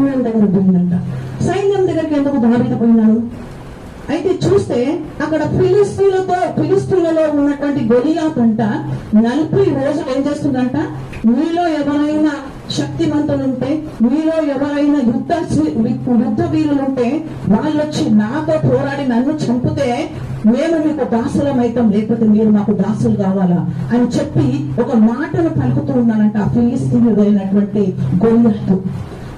సైన్యం దగ్గర పోయిందంట సైన్యం దగ్గరికి ఎందుకు దావిత పోయినాడు అయితే చూస్తే అక్కడ ఫిలిస్తీన్లతో ఫిలిస్తీన్లలో ఉన్నటువంటి గొలియాత్ అంట నలభై రోజులు ఏం చేస్తుందంట? మీలో ఎవరైనా శక్తివంతులు ఉంటే మీలో ఎవరైనా యుద్ధ యుద్ధ వీరులు ఉంటే వాళ్ళు వచ్చి నాతో పోరాడి నన్ను చంపితే మేము మీకు దాసులం అవుతాం లేకపోతే మీరు మాకు దాసులు కావాలా? అని చెప్పి ఒక మాటను పలుకుతూ ఉన్నానంట ఆ ఫిలిస్తీన్లు అయినటువంటి గొలియాతు.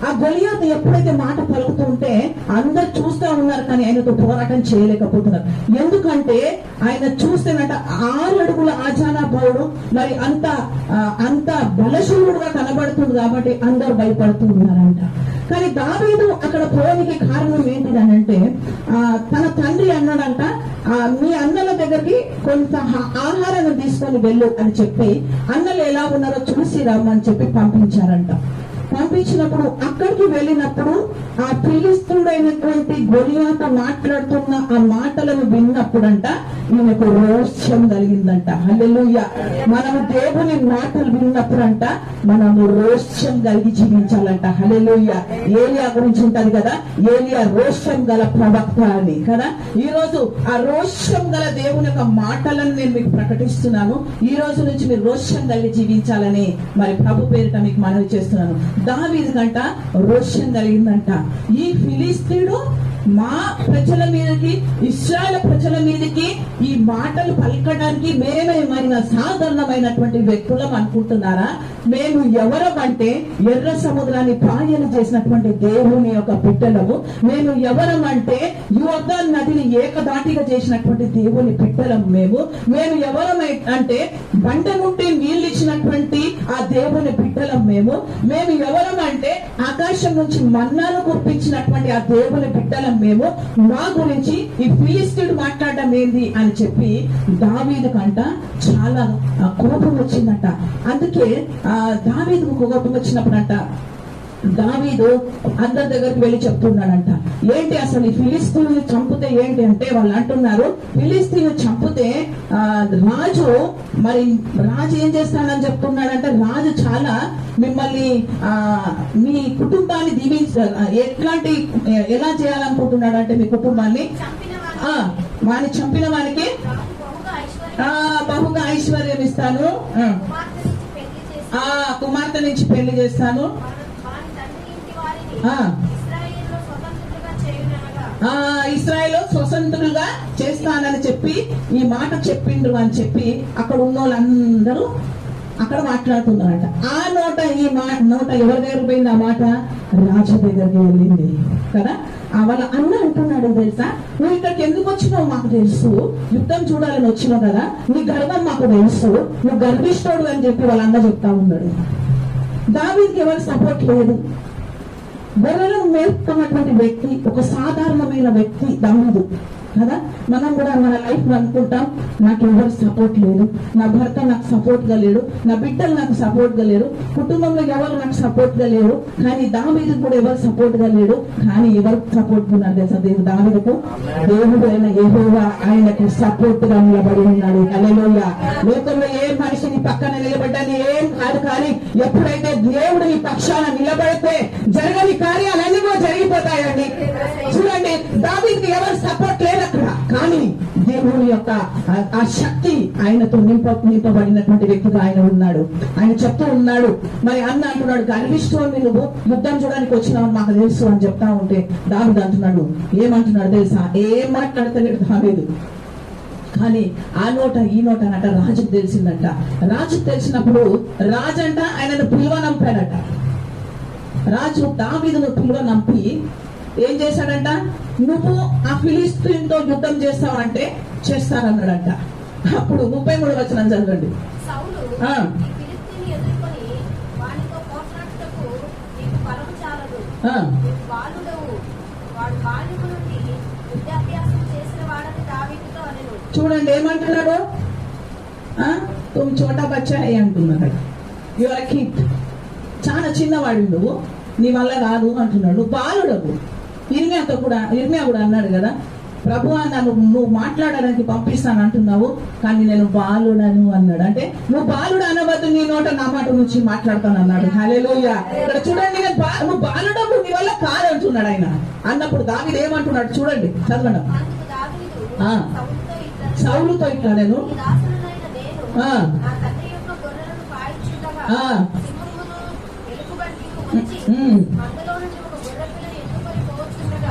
ఆ గొలియాత్ ఎప్పుడైతే మాట పలుకుతూ ఉంటే అందరు చూస్తూ ఉన్నారు కానీ ఆయనతో పోరాటం చేయలేకపోతున్నారు. ఎందుకంటే ఆయన చూస్తేనట ఆరు అడుగుల ఆచారాపరుడు మరి అంత అంత బలశూరుడుగా కనబడుతుంది కాబట్టి అందరు భయపడుతూ ఉన్నారంట కానీ దావేదు అక్కడ పోవడానికి కారణం ఏంటిదనంటే ఆ, తన తండ్రి అన్నాడంట మీ అన్నల దగ్గరికి కొంత ఆహారాన్ని తీసుకొని వెళ్ళు అని చెప్పి అన్నలు ఎలా ఉన్నారో చూసి రమ్మని చెప్పి పంపించారంట. పంపించినప్పుడు అక్కడికి వెళ్ళినప్పుడు ఆ ఫిలిస్తుడైనటువంటి గొలియాత మాట్లాడుతున్న ఆ మాటలను విన్నప్పుడంట ఈయనకు రోష్యం కలిగిందంట. హల్లెలుయ్య మనము దేవుని మాటలు విన్నప్పుడంట మనము రోష్యం కలిగి జీవించాలంట. హల్లెలుయ్య ఏలియా గురించి ఉంటది కదా? ఏలియా రోష్యం గల ప్రవక్త అని కదా? ఈ రోజు ఆ రోష్యం గల దేవుని యొక్క మాటలను నేను మీకు ప్రకటిస్తున్నాను. ఈ రోజు నుంచి మీరు రోష్యం కలిగి జీవించాలని మరి ప్రభు పేరిట మీకు మనవి చేస్తున్నాను. దావీ కంట రోష్యం కలిగిందంట. ఈ ఫిలిస్తీడు మా ప్రజల మీదకి ఇస్రాయల్ ప్రజల మీదకి మాటలు పలకడానికి మేమేమైనా సాధారణమైనటువంటి వ్యక్తులం అనుకుంటున్నారా? మేము ఎవరం అంటే ఎర్ర సముద్రాన్ని పాయలు చేసినటువంటి దేవుని యొక్క బిడ్డలము మేము ఎవరం అంటే యువత నదిని ఏకదాటిగా చేసినటువంటి దేవుని బిడ్డలం మేము. మేము ఎవరం అంటే బండ నుండి నీళ్ళు ఇచ్చినటువంటి ఆ దేవుని బిడ్డలం మేము. మేము ఎవరం అంటే ఆకాశం నుంచి మన్నాను కురిపించినటువంటి ఆ దేవుని బిడ్డలం మేము. మా గురించి ఈ ఫిలిస్తీన్ మాట్లాడడం ఏంది అని చెప్పి దావీదు కంట చాలా కోపం వచ్చిందంట. అందుకే ఆ దావీదుకు కోపం వచ్చినప్పుడంట దావీదు అందరి దగ్గరికి వెళ్ళి చెప్తున్నాడంట. ఏంటి అసలు ఈ ఫిలిస్తీన్ చంపితే ఏంటి అంటే వాళ్ళు అంటున్నారు ఫిలిస్తీన్ చంపితే ఆ, రాజు మరి రాజు ఏం చేస్తాడని చెప్తున్నాడంటే రాజు చాలా మిమ్మల్ని ఆ మీ కుటుంబాన్ని దీవించ ఎట్లాంటి ఎలా చేయాలనుకుంటున్నాడంటే మీ కుటుంబాన్ని ఆ వాని చంపిన వానికి వారికి బహుగా ఐశ్వర్యం ఆ ఇస్తాను. ఆ, కుమార్తె నుంచి పెళ్ళి చేస్తాను. ఇస్రాయల్ స్వతంత్రులుగా చేస్తానని చెప్పి ఈ మాట చెప్పిండ్రు అని చెప్పి అక్కడ ఉన్న వాళ్ళందరూ అక్కడ మాట్లాడుతున్నారట. ఆ నోట ఈ మాట నోట ఎవరి దగ్గర పోయింది? ఆ మాట రాజు దగ్గరికి వెళ్ళింది. కదా? వాళ్ళ అన్న అంటున్నాడు తెలుసా? నువ్వు ఇక్కడికి ఎందుకు వచ్చినావు మాకు తెలుసు? యుద్ధం చూడాలని వచ్చినావు కదా? నీ గర్వం మాకు తెలుసు. నువ్వు గర్విష్టోడు అని చెప్పి వాళ్ళ అన్న చెప్తా ఉన్నాడు. దావీకి ఎవరి సపోర్ట్ లేదు. గొర్రెలను మేపుతున్నటువంటి వ్యక్తి ఒక సాధారణమైన వ్యక్తి దావీదు. కదా? మనం కూడా మన లైఫ్ అనుకుంటాం నాకు ఎవరు సపోర్ట్ లేదు నా భర్త నాకు సపోర్ట్గా లేడు. నా బిడ్డలు నాకు సపోర్ట్గా లేరు. కుటుంబంలో ఎవరు నాకు సపోర్ట్గా లేరు. కానీ దావీదు కూడా ఎవరు సపోర్ట్గా లేడు. కానీ ఎవరు సపోర్ట్ ఉన్నారు తెలుసా? దేవుడు దావీదుకు దేవుడు అయిన యెహోవా ఆయనకు సపోర్ట్గా నిలబడి ఉన్నాడు. హల్లెలూయా లోకంలో ఏ మనిషిని పక్కన నిలబడ్డాని ఏం కాదు కానీ ఎప్పుడైతే దేవుడు నీ పక్షాన నిలబడితే జరగని కార్యాలన్నీ కూడా జరిగిపోతాయండి. చూడండి దావీదికి ఎవరు సపోర్ట్ లేదు దేవుని యొక్క ఆ- శక్తి ఆయనతో నింప నింపబడినటువంటి వ్యక్తిగా ఆయన ఉన్నాడు. ఆయన చెప్తూ ఉన్నాడు మరి అన్న అంటున్నాడు గర్విష్టోని నువ్వు యుద్ధం చూడడానికి వచ్చినావు నాకు తెలుసు అని చెప్తా ఉంటే దావిదు అంటున్నాడు ఏమంటున్నాడు తెలుసా? ఏం మాట్లాడతలేడు దావీదు. కానీ ఆ నోట ఈ నోట అనట రాజుకు తెలిసిందట. రాజుకు తెలిసినప్పుడు రాజంట ఆయనను పిలువనంపాడట రాజు దావీదును పిలువనంపి ఏం చేశాడంట? నువ్వు ఆ ఫిలిస్తీన్తో యుద్ధం చేస్తావంటే చేస్తానన్నాడంట. అప్పుడు ముప్పై మూడు వచనం చదవండి. చూడండి ఏమంటున్నాడు? ఆ, తుమ్ చోటా బచ్చా హై అంటున్నాడు యువర్ కిట్ చాలా చిన్నవాడు నువ్వు. నీ వల్ల కాదు అంటున్నాడు. నువ్వు బాలుడవు. ఇర్మియాతో కూడా ఇర్మియా కూడా అన్నాడు కదా ప్రభు నన్ను నువ్వు మాట్లాడడానికి పంపిస్తాను అంటున్నావు కానీ నేను బాలుడను అన్నాడు. అంటే నువ్వు బాలుడు అనవద్దు నీ నోట నా మాట నుంచి మాట్లాడతాను అన్నాడు. హల్లెలూయ. ఇక్కడ చూడండి నేను నువ్వు బాలుడు నీ వల్ల కాదు అంటున్నాడు ఆయన. అన్నప్పుడు దావిది ఏమంటున్నాడు చూడండి చదవండి. సౌలుతో ఇట్లా నేను. ఆ.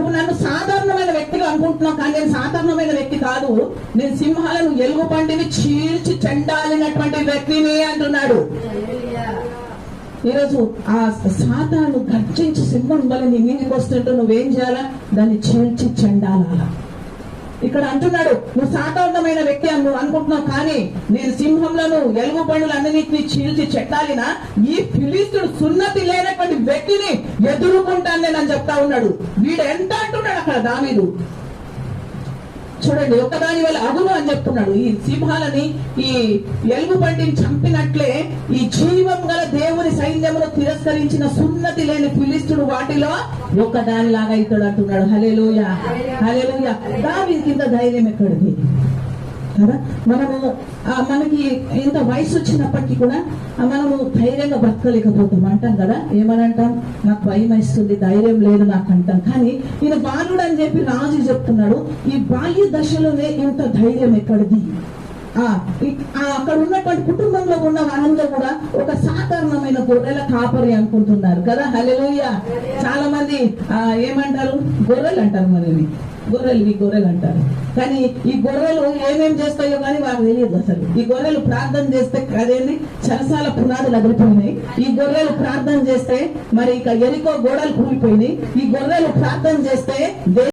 నువ్వు నన్ను సాధారణమైన వ్యక్తిగా అనుకుంటున్నావు కానీ నేను సాధారణమైన వ్యక్తి కాదు. నేను సింహాలను ఎలుగు పండిని చీల్చి చెండాలినటువంటి వ్యక్తిని అంటున్నాడు. ఈరోజు ఆ సాతాను గర్జించి సింహం వల్ల నీ మీదకి వస్తుంటే నువ్వేం చేయాలా? దాన్ని చీల్చి చెండాలా ఇక్కడ అంటున్నాడు నువ్వు సాధారణమైన వ్యక్తి అని నువ్వు అనుకుంటున్నావు కానీ నేను సింహంలను ఎలుగు బండులన్నింటినీ చీల్చి చెట్టాలినా ఈ ఫిలిస్తుడు సున్నతి లేనటువంటి వ్యక్తిని ఎదుర్కొంటాను నేను అని చెప్తా ఉన్నాడు. వీడు ఎంత అంటున్నాడు అక్కడ దామీదు చూడండి ఒకదాని వల్ల అగును అని చెప్తున్నాడు. ఈ సింహాలని ఈ ఎలుగు బండిని చంపినట్లే ఈ జీవం గల దేవుని సైన్యమును తిరస్కరించిన సున్నతి లేని ఫిలిస్తుడు వాటిలో ఒకదానిలాగా ఇతడు అంటున్నాడు. హలేలుయ హలేలుయ దాని కింద ధైర్యం ఎక్కడిది? కదా? మనము మనకి ఇంత వయసు వచ్చినప్పటికీ కూడా మనము ధైర్యంగా బ్రతకలేకపోతాం అంటాం కదా? ఏమనంటాం? నాకు భయం వేస్తుంది ధైర్యం లేదు నాకు అంటాం. కానీ ఈయన బాలుడు అని చెప్పి రాజు చెప్తున్నాడు ఈ బాల్య దశలోనే ఇంత ధైర్యం ఎక్కడిది? ఆ, అక్కడ ఉన్నటువంటి కుటుంబంలో ఉన్న వాళ్ళందరూ కూడా ఒక సాధారణమైన గొర్రెల కాపరి అనుకుంటున్నారు కదా? హలెలుయ్య చాలా మంది ఆ, ఏమంటారు? గొర్రెలు అంటారు మనని గొర్రెలు ఈ గొర్రెలు అంటారు. కానీ ఈ గొర్రెలు ఏమేం చేస్తాయో కానీ వాళ్ళకి తెలియదు అసలు. ఈ గొర్రెలు ప్రార్థన చేస్తే అదేంది? చరసాల పునాదులు అదిలిపోయినాయి ఈ గొర్రెలు ప్రార్థన చేస్తే మరి ఇక ఎరికో గోడలు కూలిపోయినాయి. ఈ గొర్రెలు ప్రార్థన చేస్తే